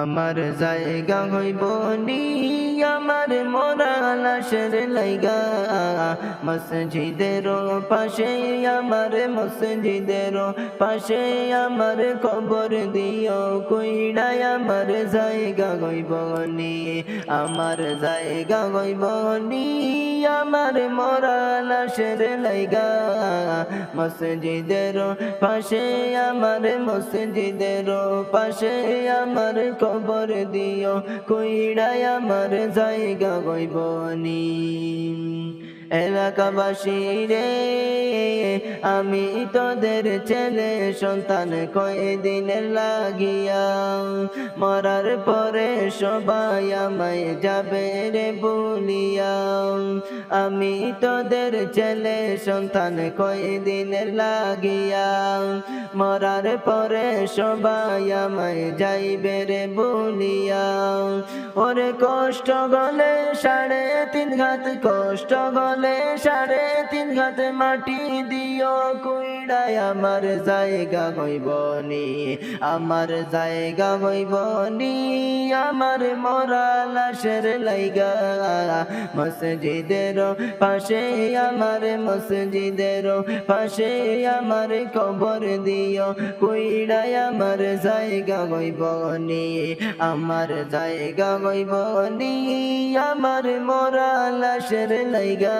আমার জায়গা হইব নি আমার মোরা লাশের লাইগা। মসজিদের পাশে আমার মসজিদের পাশে আমার খবর দিও কইড়াই আমার জায়গা হইব নি। আমার জায়গা হইব নি, আমার মোরা লাশের লাইগা। মসজিদের পাশে আমার মসজিদের পাশে আমার কবর দিও কইড়াই আমার জায়গা গইবনি এলাকাবাসী রে আমি তোদের ছেলে, সন্তান কয়দিনের লাগিয়া? মরার পরে সবাই আমায় যাবে রে বলিয়া। আমি তোদের ছেলে, সন্তান কয়দিনের লাগিয়া? মরার পরে সবাই আমায় যাইবে রে বলিয়া। ওরে কষ্ট গলে সাড়ে তিন ঘাত কষ্ট গলে সাড়ে তিন হাত মাটি দিও কুইড়ায় আমার জায়গা হইবনি আমার জায়গা হইবনি আমার মরা লাশের লাইগা। মসজিদের পাশে আমার, মসজিদের পাশে আমার কবর দিও কুইড়ায় আমার জায়গা হইবনি আমার জায়গা হইবনি আমার মরা লাশের লাইগা।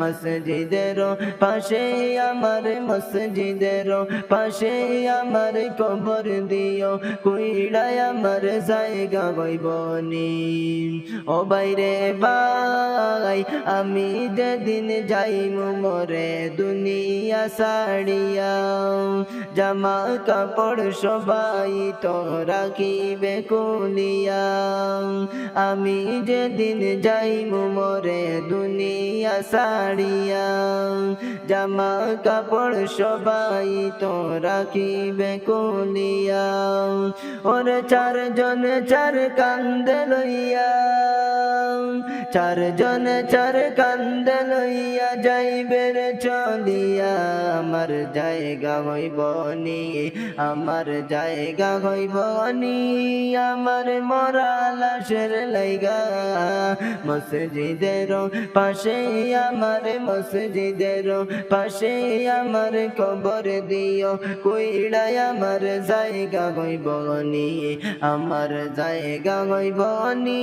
মসজিদের পাশে আমার মসজিদের পাশে আমার কবর দিও কুইড়ায় আমার জায়গা হইবনি ও বাইরে বাই আমি যেদিন যাইম মরে দুনিয়া সাড়িয়া জামা কাপড় সবাই তো রাখিবে কুলিয়া আমি যেদিন যাইম মরে দুনিয়া সাড়িয়া জামা কাপড় সবাই তো রাখিবে কুলিয়া ওর চারজন চার কান্দে লইয়া চারজন চার কান্দ লইয়া যাইবে রে চলিয়া। আমার জায়গা হইব নি, আমার জায়গা হইব নি, আমার মরা লাশের লাইগা মসজিদের পাশে, আমার মসজিদের পাশে আমার কবর দিও কইড়াই আমার জায়গা হইব নি, আমার জায়গা হইব নি,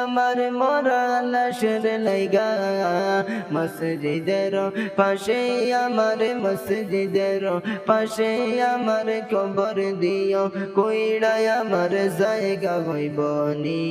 আমার মরা লাশের লাইগা মসজিদের পাশে আমার মসজিদের পাশে আমার কবর দিও কইড়ায় আমার জায়গা হইব নি